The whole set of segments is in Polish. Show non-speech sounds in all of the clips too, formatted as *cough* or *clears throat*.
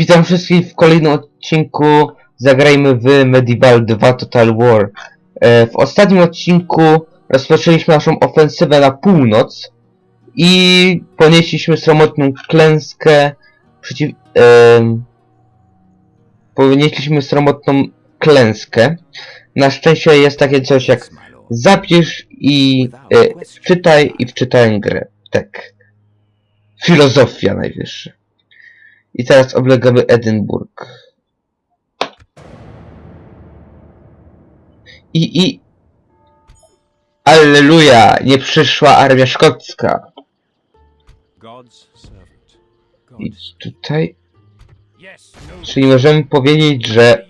Witam wszystkich w kolejnym odcinku Zagrajmy w Medieval 2 Total War. E, w ostatnim odcinku rozpoczęliśmy naszą ofensywę na północ i ponieśliśmy sromotną klęskę przeciw... em, ponieśliśmy sromotną klęskę. Na szczęście jest takie coś jak zapisz i e, wczytaj i wczytaj grę. Tak. Filozofia najwyższa. I teraz oblegamy Edynburg. I, i... Alleluja! Nie przyszła armia szkocka. I tutaj... No. Czyli możemy powiedzieć, że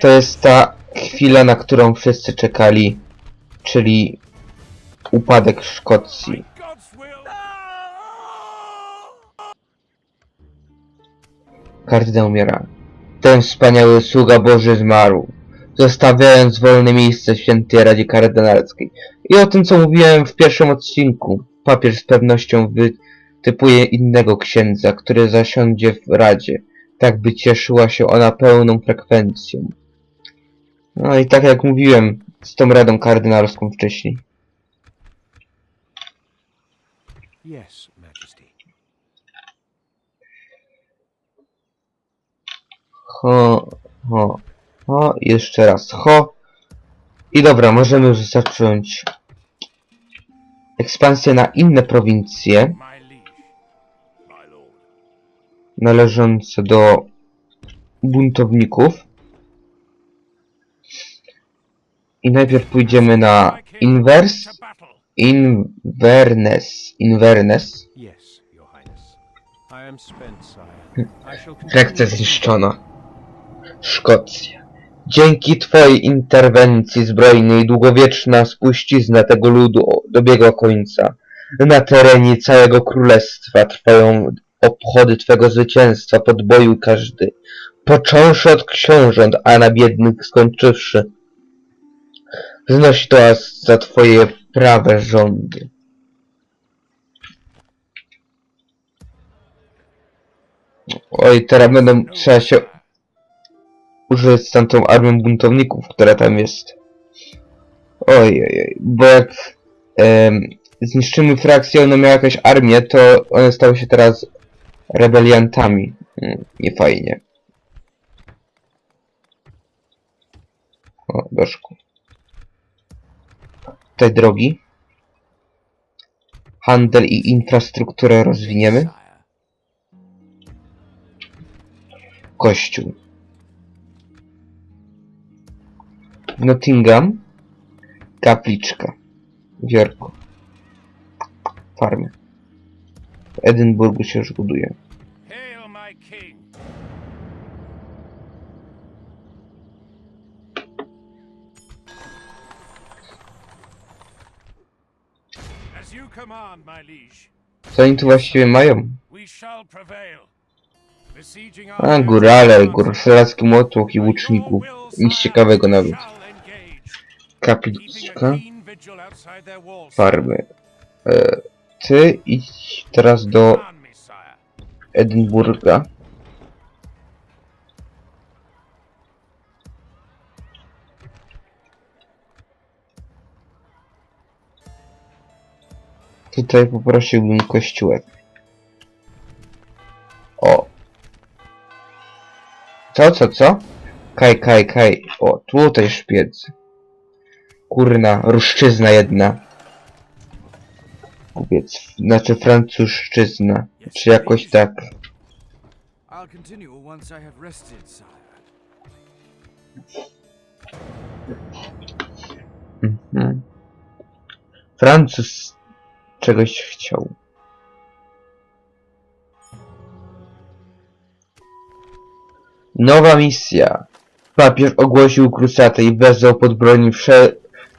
to jest ta chwila, na którą wszyscy czekali. Czyli upadek Szkocji. Kardynał umiera. Ten wspaniały sługa Boży zmarł, zostawiając wolne miejsce w świętej Radzie Kardynalskiej. I o tym, co mówiłem w pierwszym odcinku, papież z pewnością wytypuje innego księdza, który zasiądzie w Radzie, tak by cieszyła się ona pełną frekwencją. No i tak jak mówiłem z tą Radą Kardynalską wcześniej. Yes, Ho, ho, ho, jeszcze raz ho. I dobra, możemy już zacząć ekspansję na inne prowincje należące do buntowników. I najpierw pójdziemy na Invers. Inverness, Inverness. Continue. zniszczona. Szkocja. Dzięki twojej interwencji zbrojnej długowieczna spuścizna tego ludu dobiegła końca. Na terenie całego królestwa trwają obchody twego zwycięstwa, podboju każdy. Począwszy od książąt, a na biednych skończywszy. Znosi to za twoje prawe rządy. Oj, teraz będą trzeba się użyć z tamtą armią buntowników, która tam jest. Oj, oj, oj, bo jak em, zniszczymy frakcję, ona miała jakąś armię, to one stały się teraz rebeliantami. Mm, Nie fajnie. O, doszku. Tutaj drogi. Handel i infrastrukturę rozwiniemy. Kościół. Nottingham. Kapliczka. Wiorko. Farmy. W Edynburgu się już buduje. Co oni tu właściwie mają? A, górale, góralski motłoch i łuczników. Nic ciekawego nawet. Kapliczka. Farmy. E, ty idź teraz do Edynburga. Tutaj poprosiłbym kościółek. O. Co, co, co? Kaj, kaj, kaj. O, tutaj szpiec. Kurna, ruszczyzna jedna. Kupiec, znaczy francuszczyzna. Czy jakoś tak. Mhm. Francuz czegoś chciał. Nowa misja. Papież ogłosił krusatę i wezwał pod broń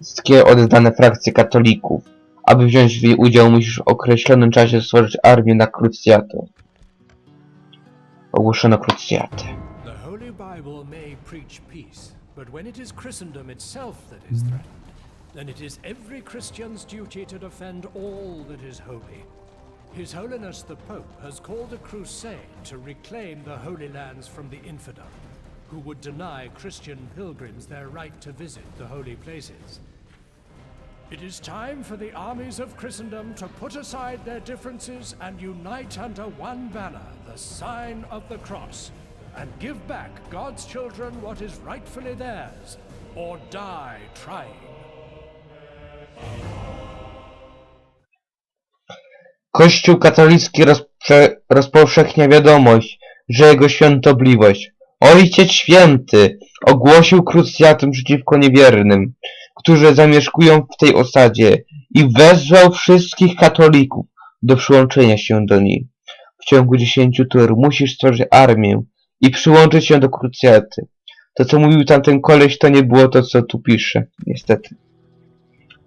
wszystkie oddane frakcje katolików. Aby wziąć w jej udział, musisz w określonym czasie stworzyć armię na krucjatę. Ogłoszono krucjatę. The Holy Bible may preach peace, but when it is Christendom itself that is threatened, then it is every Christian's duty to defend all that is holy. His Holiness the Pope has called a crusade to reclaim the Holy Lands from the infidel, who would deny Christian pilgrims their right to visit the holy places. It is time for the armies of Christendom to put aside their differences and unite under one banner, the sign of the cross, and give back God's children what is rightfully theirs, or die trying. Kościół katolicki rozprze- rozpowszechnia wiadomość, że jego świątobliwość, Ojciec Święty, ogłosił krucjatę przeciwko niewiernym, którzy zamieszkują w tej osadzie i wezwał wszystkich katolików do przyłączenia się do niej. W ciągu dziesięciu tur musisz stworzyć armię i przyłączyć się do krucjaty. To, co mówił tamten koleś, to nie było to, co tu pisze, niestety.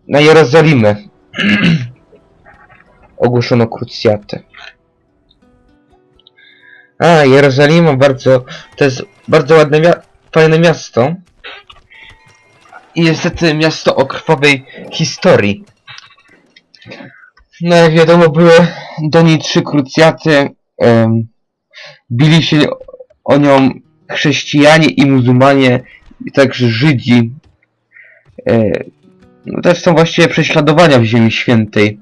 Na Jerozolimę *clears throat* ogłoszono krucjatę. A, Jerozolima bardzo, to jest bardzo ładne, fajne miasto. I niestety miasto o krwawej historii. No jak wiadomo były do niej trzy krucjaty. em, bili się o nią chrześcijanie i muzułmanie, i także Żydzi. E, no też są właściwie prześladowania w Ziemi Świętej.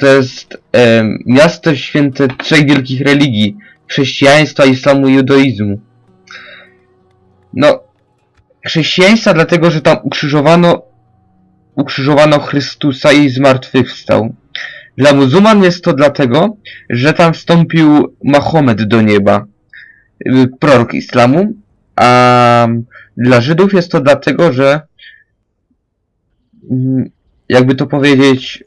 To jest em, miasto święte trzech wielkich religii. Chrześcijaństwa, islamu i judaizmu. No, chrześcijaństwa dlatego, że tam ukrzyżowano ukrzyżowano Chrystusa i zmartwychwstał. Dla muzułman jest to dlatego, że tam wstąpił Mahomet do nieba, y, prorok islamu, a dla Żydów jest to dlatego, że mm, jakby to powiedzieć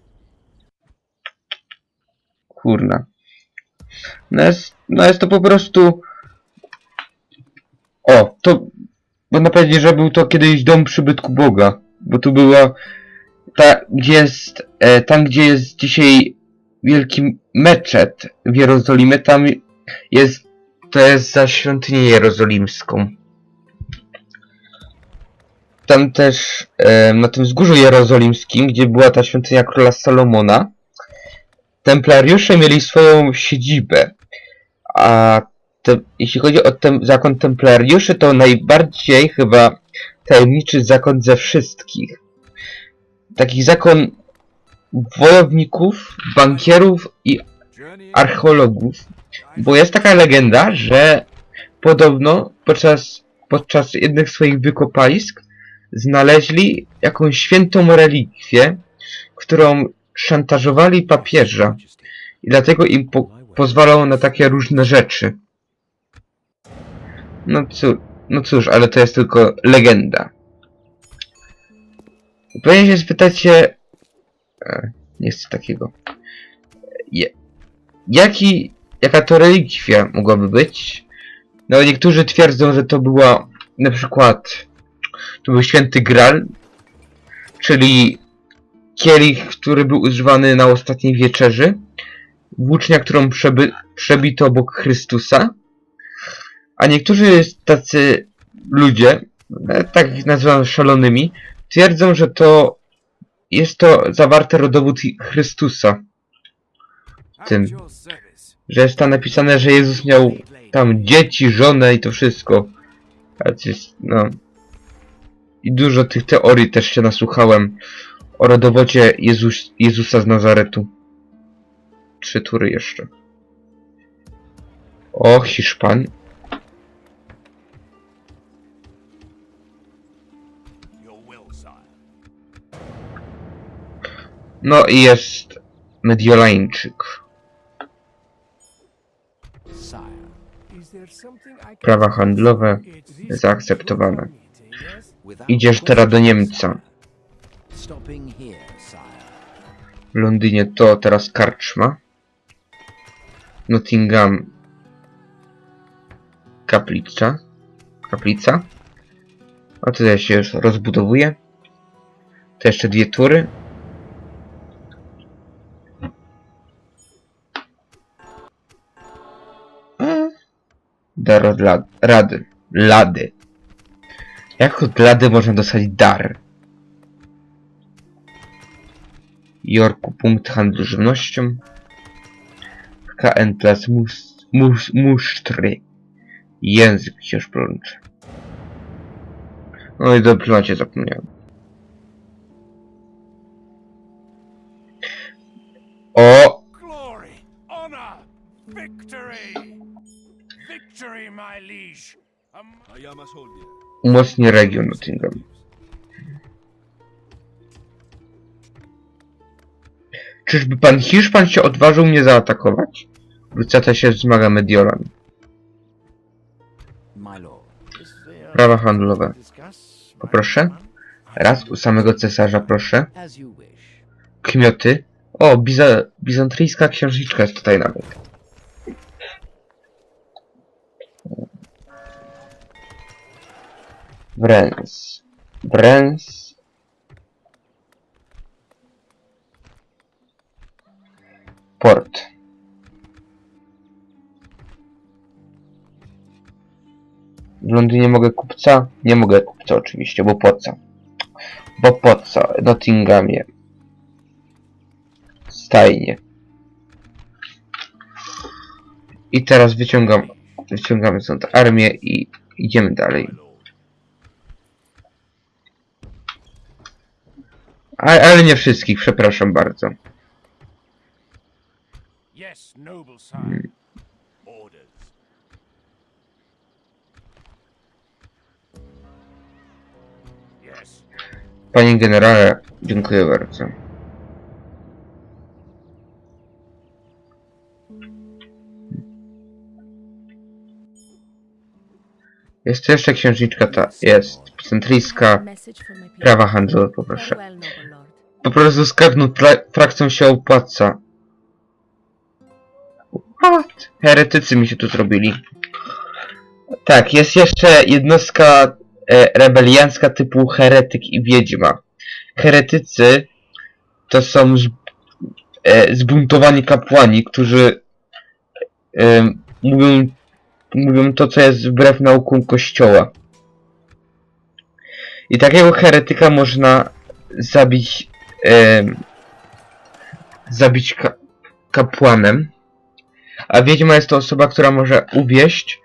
kurna no jest, no jest to po prostu o, to można powiedzieć, że był to kiedyś dom przybytku Boga, bo tu była ta, gdzie jest, e, tam gdzie jest dzisiaj wielki meczet w Jerozolimie, tam jest, to jest za świątynię jerozolimską. Tam też, e, na tym wzgórzu jerozolimskim, gdzie była ta świątynia króla Salomona, templariusze mieli swoją siedzibę, a te, jeśli chodzi o ten zakon templariuszy, to najbardziej chyba tajemniczy zakon ze wszystkich. Taki zakon wojowników, bankierów i archeologów, bo jest taka legenda, że podobno podczas, podczas jednych swoich wykopalisk znaleźli jakąś świętą relikwię, którą szantażowali papieża i dlatego im po pozwalał na takie różne rzeczy. No, cu no cóż, ale to jest tylko legenda. Pewnie się spytacie... E, nie chcę takiego. Je jaki, jaka to relikwia mogłaby być? No niektórzy twierdzą, że to była na przykład to był święty Gral, czyli kielich, który był używany na ostatniej wieczerzy, włócznia, którą przeby przebito obok Chrystusa, a niektórzy tacy ludzie, e, tak ich nazywam szalonymi, twierdzą, że to jest to zawarte rodowód Chrystusa, at tym. że jest tam napisane, że Jezus miał tam dzieci, żonę i to wszystko. No... I dużo tych teorii też się nasłuchałem o rodowodzie Jezus, Jezusa z Nazaretu. Trzy tury jeszcze. O, Hiszpan. No i jest Mediolańczyk. Prawa handlowe zaakceptowane. Idziesz teraz do Niemca. W Londynie to teraz karczma. Nottingham kaplica. Kaplica. A tutaj się już rozbudowuje. To jeszcze dwie tury. Dar od rady. Lady. Jak od lady można dostać dar? Jorku punkt handlu żywnością. Entlas mus, mus, musztry. Język się już plącze. No i do klimacie zapomniałem. O! Glory, honor, victory! Umocni region Nottingham. Czyżby pan Hiszpan się odważył mnie zaatakować? Brucata się wzmaga Mediolan. Prawa handlowe. Poproszę. Raz u samego cesarza, proszę. Kmioty. O, biza, bizantryjska księżniczka jest tutaj nawet. Brens. Brens. Port. W Londynie mogę kupca? Nie mogę kupca oczywiście, bo po co? Bo po co? Nottinghamie. Stajnie. I teraz wyciągam, wyciągamy stąd armię i idziemy dalej. A, ale nie wszystkich, przepraszam bardzo. yes, noble sire. Orders. Yes. Panie generale, dziękuję bardzo. Jest jeszcze księżniczka ta, jest, centryjska, prawa handlowe poproszę. Po prostu skarbną fra frakcją się opłaca. What? Heretycy mi się tu zrobili. Tak, jest jeszcze jednostka e, rebeliancka typu heretyk i wiedźma. Heretycy to są z, e, zbuntowani kapłani, którzy e, mówią, mówią to, co jest wbrew naukom kościoła. I takiego heretyka można zabić em, zabić ka kapłanem. A wiedźma jest to osoba, która może uwieść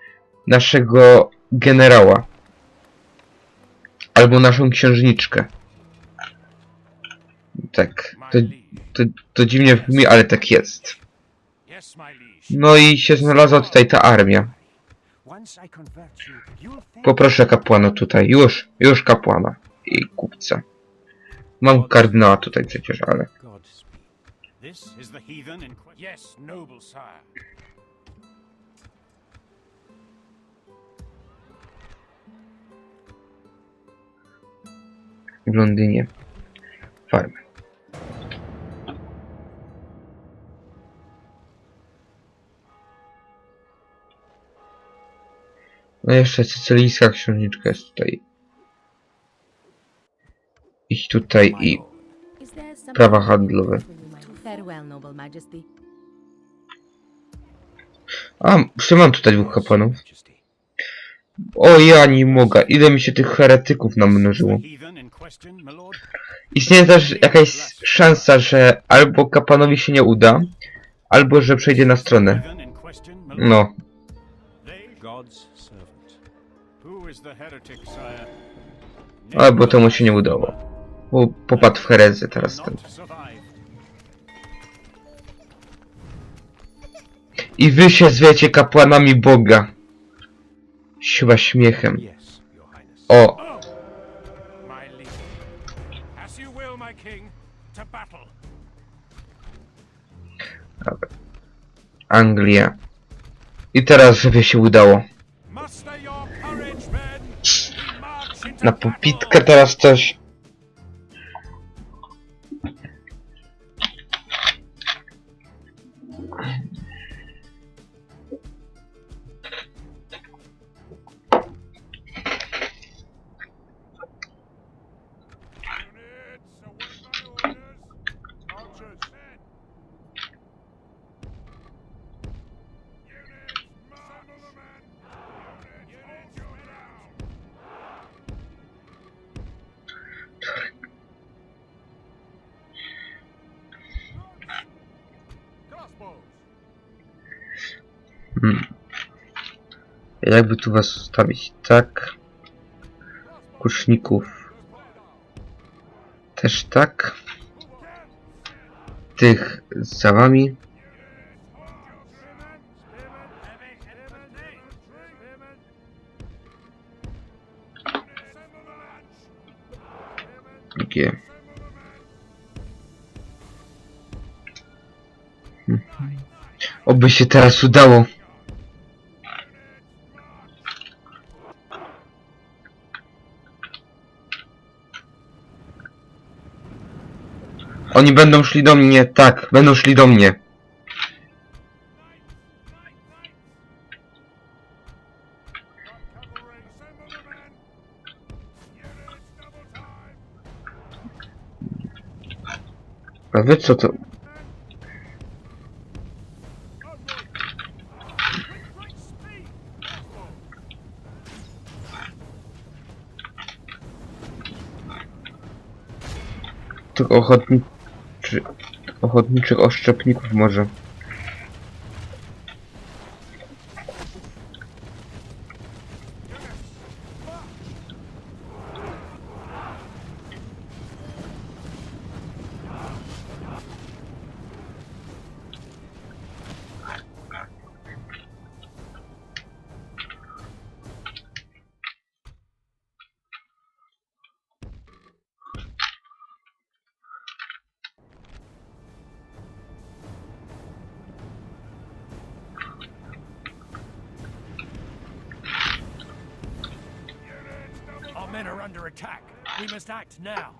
naszego generała. Albo naszą księżniczkę. Tak, to, to, to dziwnie brzmi, ale tak jest. No i się znalazła tutaj ta armia. Poproszę kapłana tutaj. Już, już kapłana. I kupca. Mam kardynała tutaj przecież, ale... This is the heathen in. Yes, noble sire. w Londynie. Farmy. No jeszcze sycylijska księżniczka jest tutaj. Ich tutaj i prawa handlowe. A, jeszcze mam tutaj dwóch kapłanów. O, ja nie mogę. Ile mi się tych heretyków namnożyło. Istnieje też jakaś szansa, że albo kapłanowi się nie uda, albo że przejdzie na stronę. No, albo to mu się nie udało. Bo popadł w herezję teraz ten. I wy się zwiecie kapłanami Boga. Chyba śmiechem. O. Anglia. I teraz, żeby się udało. Na popitkę teraz coś. Hmm. Jakby tu was ustawić? Tak. Kuszników. Też tak. Tych za wami. G. Mhm. Oby się teraz udało. Oni będą szli do mnie, tak, będą szli do mnie. A wy co to? Tych ochotniczy... ochotniczych oszczepników może. We must act now.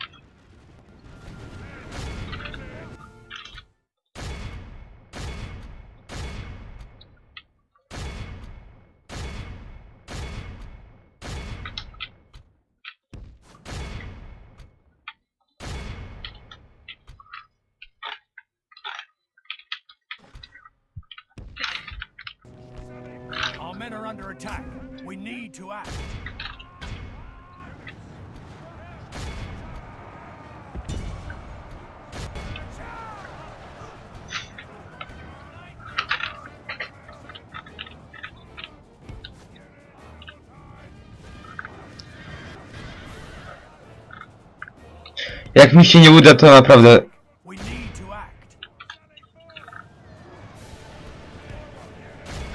Jak mi się nie uda, to naprawdę...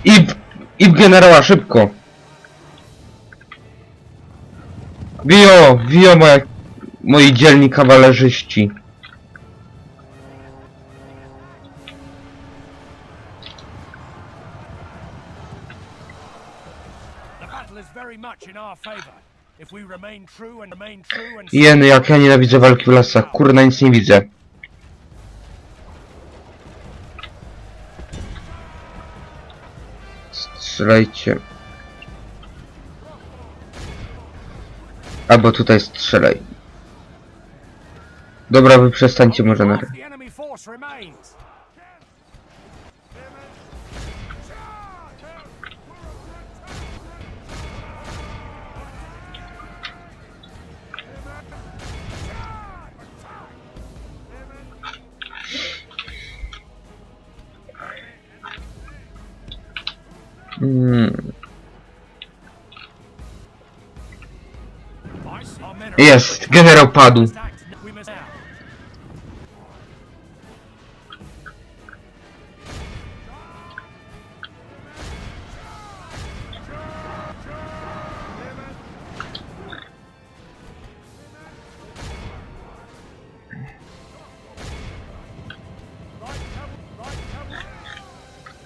I i w generała, szybko! Wio, wio moja, moi dzielni kawalerzyści. The battle is very much in our favor. Jeny, jak ja nienawidzę walki w lasach. Kurna, nic nie widzę. Strzelajcie. Albo tutaj strzelaj. Dobra, wy przestańcie może na are Jest, generał padł.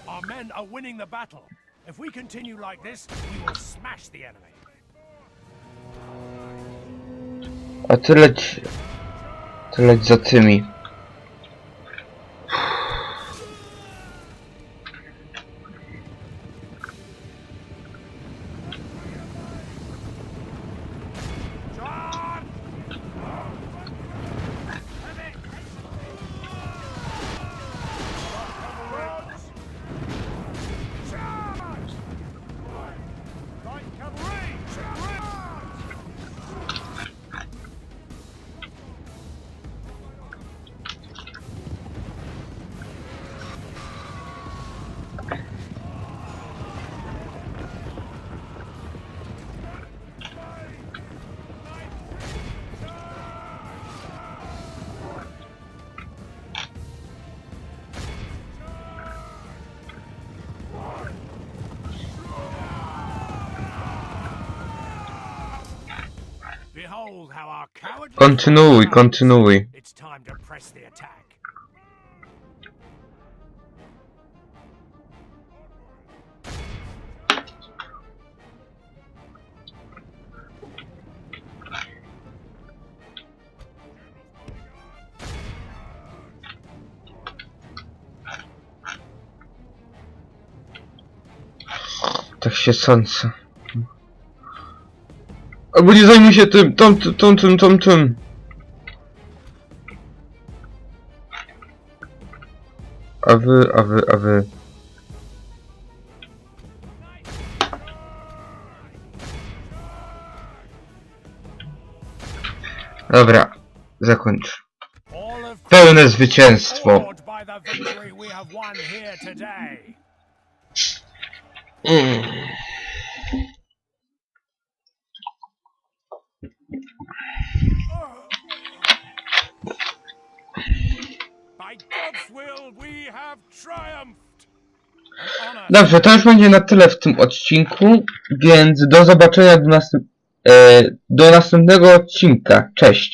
Our men are winning the battle. We continue like this, we will smash the enemy. A. Ty leć za tymi. Behold how our cowardly kontynuuj. comes. It's time to press the attack. Tak się sądzę. Albo nie zajmij się tym, tą, tą, tą, tym, tą, tym. A wy, a wy, a wy. Dobra, zakończ. Pełne zwycięstwo. awed Dobrze, to już będzie na tyle w tym odcinku, więc do zobaczenia do, następ- e, do następnego odcinka. Cześć!